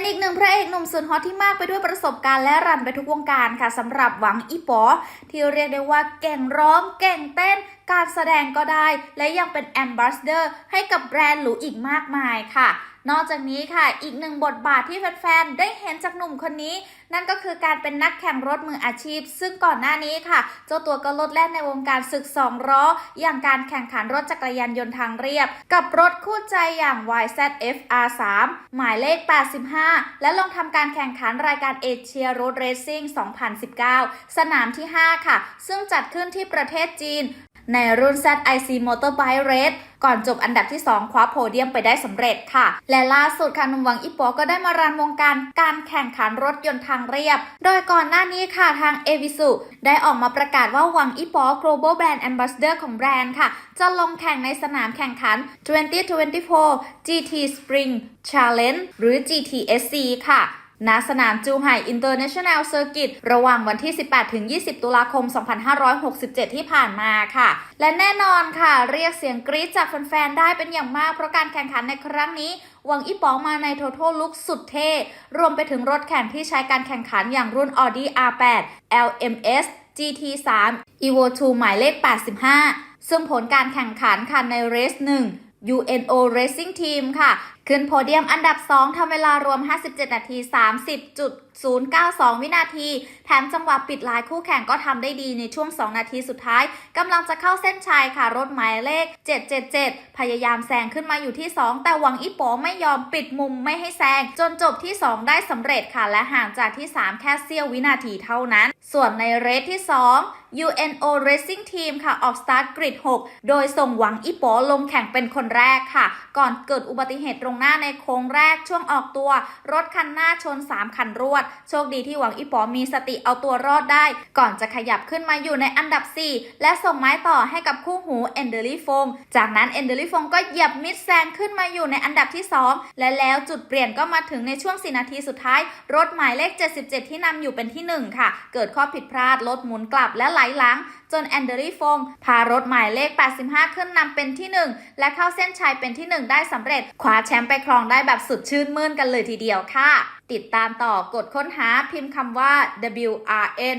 เป็นอีกหนึ่งพระเอกหนุ่มสุดฮอตที่มากไปด้วยประสบการณ์และรันไปทุกวงการค่ะสำหรับหวังอีป๋อที่เรียกได้ว่าเก่งร้องเก่งเต้นการแสดงก็ได้ และยังเป็นแอมบาสเดอร์ให้กับแบรนด์หรูอีกมากมายค่ะ นอกจากนี้ค่ะ อีกหนึ่งบทบาทที่แฟนๆ ได้เห็นจากหนุ่มคนนี้ นั่นก็คือการเป็นนักแข่งรถมืออาชีพ ซึ่งก่อนหน้านี้ค่ะ เจ้าตัวก็ลดแล่นในวงการศึกสองล้อ อย่างการแข่งขันรถจักรยานยนต์ทางเรียบ กับรถคู่ใจอย่าง YZF R3 หมายเลข 85 และลงทำการแข่งขันรายการเอเชียรถเรซิ่ง2019 สนามที่ 5 ค่ะ ซึ่งจัดขึ้นที่ประเทศจีน ในรุ่น ZIC Motorbike Race ก่อนจบอันดับที่ 2 คว้าโพเดียมไปได้สำเร็จค่ะ และล่าสุดค่ะหนุ่มหวังอีปอก็ได้มารันวงการการแข่งขันรถยนต์ทางเรียบ โดยก่อนหน้านี้ค่ะทางเอวิสุได้ออกมาประกาศว่าหวังอีปอ Global Brand Ambassador ของแบรนด์ค่ะ จะลงแข่งในสนามแข่งขัน 2024 GT Spring Challenge หรือ GTSC ค่ะ ณสนามจูไห่ International Circuit ระหว่างวันที่ 18 ถึง 20 ตุลาคม 2567 ที่ผ่านมาค่ะ และแน่นอนค่ะ เรียกเสียงกรี๊ดจากแฟนๆ ได้เป็นอย่างมาก เพราะการแข่งขันในครั้งนี้วังอีป๋องมาใน Total Look สุดเท่ รวมไปถึงรถแข่งที่ใช้การแข่งขันอย่างรุ่น Audi R8 LMS GT3 Evo 2 หมายเลข 85 ซึ่งผลการแข่งขันค่ะในเรส 1 UNO Racing Team ค่ะขึ้นโพเดียมอันดับ 2 ทำเวลารวม 57 นาที 30.092 วินาที แถมจังหวะปิดลายคู่แข่งก็ทำได้ดีในช่วง 2 นาทีสุดท้ายกำลังจะเข้าเส้นชัยค่ะ รถหมายเลข 777 พยายามแซงขึ้นมาอยู่ที่ 2 แต่หวังอีโปไม่ยอมปิดมุมไม่ให้แซง จนจบที่ 2 ได้สำเร็จค่ะ และห่างจากที่ 3 แค่เสี้ยววินาทีเท่านั้น ส่วนในเรสที่ 2 UNO Racing Team ค่ะ ออกสตาร์ทกริด 6 โดยส่งหวังอีโปลงแข่งเป็นคนแรกค่ะ ก่อนเกิดอุบัติเหตุตรงงหน้าในโค้งแรกช่วงออกตัว รถคันหน้าชน 3 คันรวด โชคดีที่หวังอีปอมีสติเอาตัวรอดได้ ก่อนจะขยับขึ้นมาอยู่ในอันดับ 4 และส่งไม้ต่อให้กับคู่หูเอนเดอรี่ฟงจากนั้นเอนเดอรี่ฟงก็เหยียบมิดแซงขึ้นมาอยู่ในอันดับที่ 2 และแล้วจุดเปลี่ยนก็มาถึงในช่วง4นาทีสุดท้าย รถหมายเลข 77 ที่นำอยู่เป็นที่ 1 ค่ะ เกิดข้อผิดพลาดรถหมุนกลับและไหลหลัง จนแอนเดอรี่ฟงพารถหมายเลข 85 ขึ้นนำเป็นที่ 1 และเข้าเส้นชัยเป็นที่ 1 ได้สำเร็จคว้าแชมป์ไปครองได้แบบสุดชื่นมื่นกันเลยทีเดียวค่ะ ติดตามต่อกดค้นหาพิมพ์คำว่า WRN